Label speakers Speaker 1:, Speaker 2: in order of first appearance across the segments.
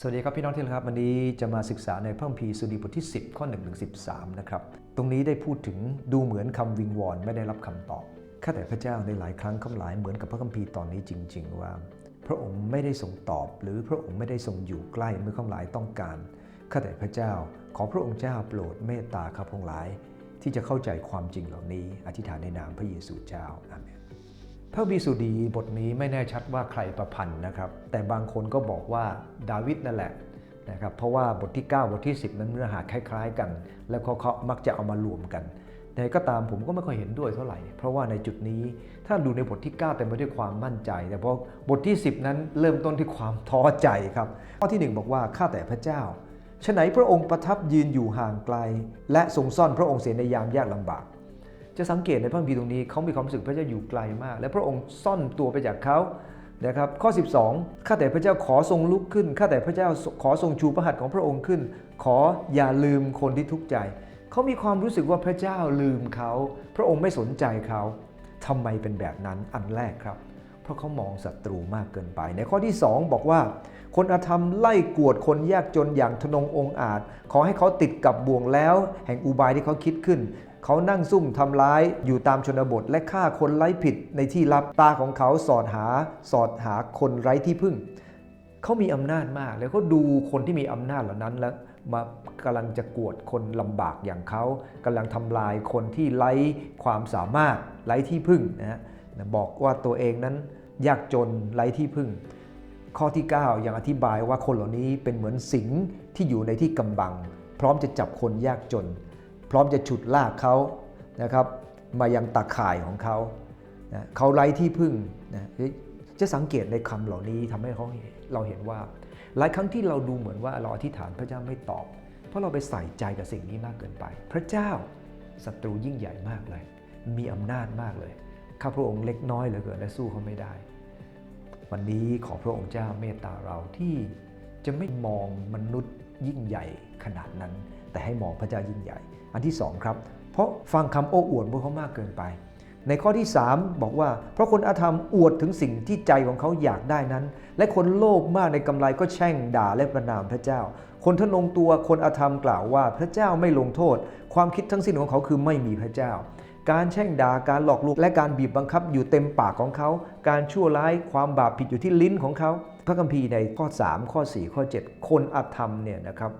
Speaker 1: สวัสดีครับพี่น้องที่รักครับวันนี้จะมาศึกษาในพระคัมภีร์สุดีบทที่ 10 ข้อ1ถึง13 นะครับ ตรงนี้ได้พูดถึงดูเหมือนคำวิงวอนไม่ได้รับคำตอบข้าแต่พระเจ้าในหลายครั้งคำหลายเหมือนกับพระคัมภีร์ตอนนี้จริง ๆ ว่า พระองค์ไม่ได้ทรงตอบ หรือพระองค์ไม่ได้ทรงอยู่ใกล้เมื่อคำหลายต้องการข้าแต่พระเจ้า ขอพระองค์เจ้าโปรดเมตตาข้าพงหลาย ที่จะเข้าใจความจริงเหล่านี้ อธิษฐานในนามพระเยซูเจ้าอาเมน พระบีสุดีบทนี้ไม่แน่ชัดว่าใครประพันธ์นะครับ แต่บางคนก็บอกว่าดาวิดนั่นแหละนะครับเพราะว่าบทที่ 9 บทที่ 10 นั้นเนื้อหาคล้ายๆกัน แล้วเขาเขามักจะเอามารวมกันแต่ก็ตามผมก็ไม่ค่อยเห็นด้วยเท่าไหร่ เพราะว่าในจุดนี้ถ้าดูในบทที่ 9 เต็มไปด้วยความมั่นใจ แต่พอบทที่ 10 นั้นเริ่มต้นที่ความท้อใจครับข้อที่ 1 บอกว่าข้าแต่พระเจ้าฉะไหนพระองค์ประทับยืนอยู่ห่างไกล และทรงซ่อนพระองค์เสียในยามยากลำบาก จะสังเกตในพระคัมภีร์ตรงนี้เขามีความรู้สึกพระเจ้าอยู่ไกลมาก และพระองค์ซ่อนตัวไปจากเขานะครับข้อ 12 ข้าแต่พระเจ้าขอทรงลุกขึ้น ข้าแต่พระเจ้าขอทรงชูพระหัตถ์ของพระองค์ขึ้น ขออย่าลืมคนที่ทุกข์ใจ เขามีความรู้สึกว่าพระเจ้าลืมเขา พระองค์ไม่สนใจเขาทำไมเป็นแบบนั้นอันแรกครับ เพราะเขามองศัตรูมากเกินไป ในข้อที่ 2 บอกว่า คนอาธรรมไล่กวดคนยากจนอย่างทนงองอาจ ขอให้เขาติดกับบ่วงแล้ว แห่งอุบายที่เขาคิดขึ้น เขานั่งซุ่มทำร้ายอยู่ตามชนบทและฆ่าคนไร้ผิดในที่ลับตาของเขาสอดหาสอดหาคนไร้ที่พึ่ง เขามีอำนาจมาก แล้วเขาดูคนที่มีอำนาจเหล่านั้นแล้วมากำลังจะกวดคนลำบากอย่างเขากำลังทำลายคนที่ไร้ความสามารถไร้ที่พึ่งนะฮะบอกว่าตัวเองนั้นยากจนไร้ที่พึ่ง ข้อที่ 9 ยังอธิบายว่าคนเหล่านี้เป็นเหมือนสิงที่อยู่ในที่กำบัง พร้อมจะจับคนยากจน พร้อมจะฉุดลากเขานะครับมายังตาข่ายของเขานะเขาไร้ที่พึ่งนะจะสังเกตในคำเหล่านี้ทำให้เขาเราเห็นว่า หลายครั้งที่เราดูเหมือนว่าเราอธิษฐานพระเจ้าไม่ตอบ เพราะเราไปใส่ใจกับสิ่งนี้มากเกินไป พระเจ้าศัตรูยิ่งใหญ่มากเลย มีอำนาจมากเลย ข้าพระองค์เล็กน้อยเหลือเกินและสู้เขาไม่ได้ วันนี้ขอพระองค์เจ้าเมตตาเราที่จะไม่มองมนุษย์ ยิ่งใหญ่ขนาดนั้น แต่ให้มองพระเจ้ายิ่งใหญ่ อันที่สองครับ เพราะฟังคำโอ้อวดพวกเขามากเกินไป ในข้อที่ 3 บอกว่า เพราะคนอาธรรมอวดถึงสิ่งที่ใจของเขาอยากได้นั้น และคนโลภมากในกำไรก็แช่งด่าและประนามพระเจ้า คนทะนงตัวคนอาธรรมกล่าวว่า พระเจ้าไม่ลงโทษ ความคิดทั้งสิ้นของเขาคือไม่มีพระเจ้า การแช่งด่าการหลอกลวงและการบีบบังคับอยู่เต็มปากของเขา การชั่วร้ายความบาปผิดอยู่ที่ลิ้นของเขา พระคัมภีร์ในข้อ 3 ข้อ 4 ข้อ 7 คนอธรรมเนี่ยนะครับ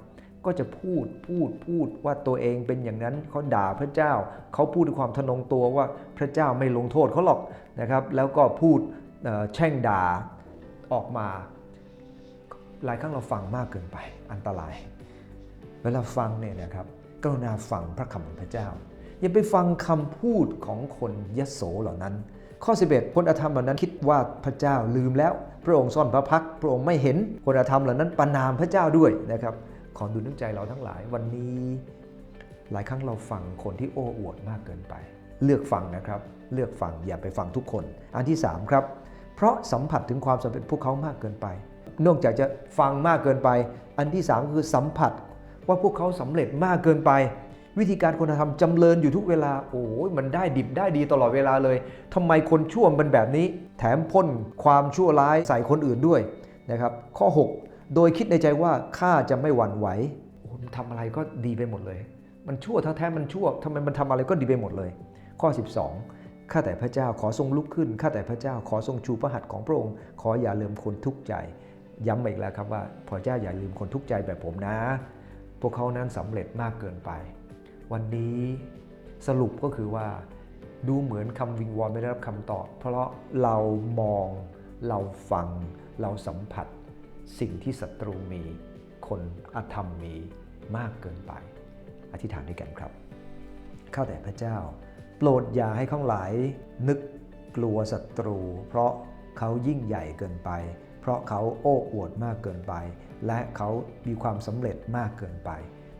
Speaker 1: ก็จะพูดพูดพูดว่าตัวเองเป็นอย่างนั้นเขาด่าพระเจ้า เขาพูดด้วยความทะนงตัวว่าพระเจ้าไม่ลงโทษเขาหรอกนะครับ แล้วก็พูดแช่งด่าออกมา หลายครั้งเราฟังมากเกินไปอันตราย เวลาฟังเนี่ยนะครับกรุณาฟังพระคำของพระเจ้า อย่าไปฟังคำพูดของคนยโสเหล่านั้น ข้อ 11 คนอธรรมเหล่านั้นคิดว่าพระเจ้าลืมแล้ว พระองค์ซ่อนพระพักพระองค์ไม่เห็นคนอธรรมเหล่านั้นประนามพระเจ้าด้วยนะครับขอดูน้ำใจเราทั้งหลายวันนี้ หลายครั้งเราฟังคนที่โอ้อวดมากเกินไป เลือกฟังนะครับ เลือกฟังอย่าไปฟังทุกคน อันที่ 3 ครับ เพราะสัมผัสถึงความสำเร็จพวกเขามากเกินไป นอกจากจะฟังมากเกินไป อันที่ 3 คือสัมผัสว่าพวกเขาสำเร็จมากเกินไป วิธีการคนทำจำเริญอยู่ทุกเวลา โอ้ยมันได้ดิบได้ดีตลอดเวลาเลยทำไมคนชั่วมันแบบนี้ แถมพ่นความชั่วร้ายใส่คนอื่นด้วยนะครับ ข้อ 6 โดยคิดในใจว่าข้าจะไม่หวั่นไหวโอ้ทำอะไรก็ดีไปหมดเลย มันชั่วแท้ๆมันชั่วทำไมมันทำอะไรก็ดีไปหมดเลย ข้อ 12 ข้าแต่พระเจ้าขอทรงลุกขึ้น ข้าแต่พระเจ้าขอทรงชูพระหัตถ์ของพระองค์ ขออย่าลืมคนทุกข์ใจ ย้ำอีกแล้วครับว่าพระเจ้าอย่าลืมคนทุกข์ใจแบบผมนะ พวกเขานั้นสำเร็จมากเกินไป วันนี้สรุปก็คือว่า ดูเหมือนคำวิงวอนไม่ได้รับคำตอบ เพราะเรามองเราฟัง เราสัมผัส สิ่งที่ศัตรูมี คนอธรรมมีมากเกินไป อธิษฐานด้วยกันครับ ข้าแต่พระเจ้า โปรดอย่าให้ข้างหลายนึกกลัวศัตรู เพราะเขายิ่งใหญ่เกินไป เพราะเขาโอ้อวดมากเกินไป และเขามีความสำเร็จมากเกินไป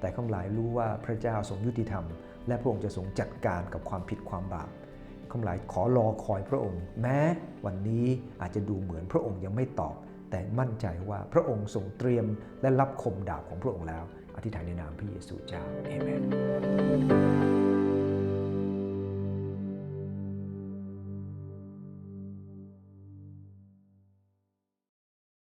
Speaker 1: แต่ข้างหลายรู้ว่าพระเจ้าทรงยุติธรรม และพระองค์จะทรงจัดการกับความผิดความบาปข้างหลายขอรอคอยพระองค์ แม้วันนี้อาจจะดูเหมือนพระองค์ยังไม่ตอบ แต่มั่นใจว่าพระองค์ทรงเตรียมและรับคมดาบของพระองค์แล้ว อธิษฐานในนามพระเยซูเจ้าเอเมน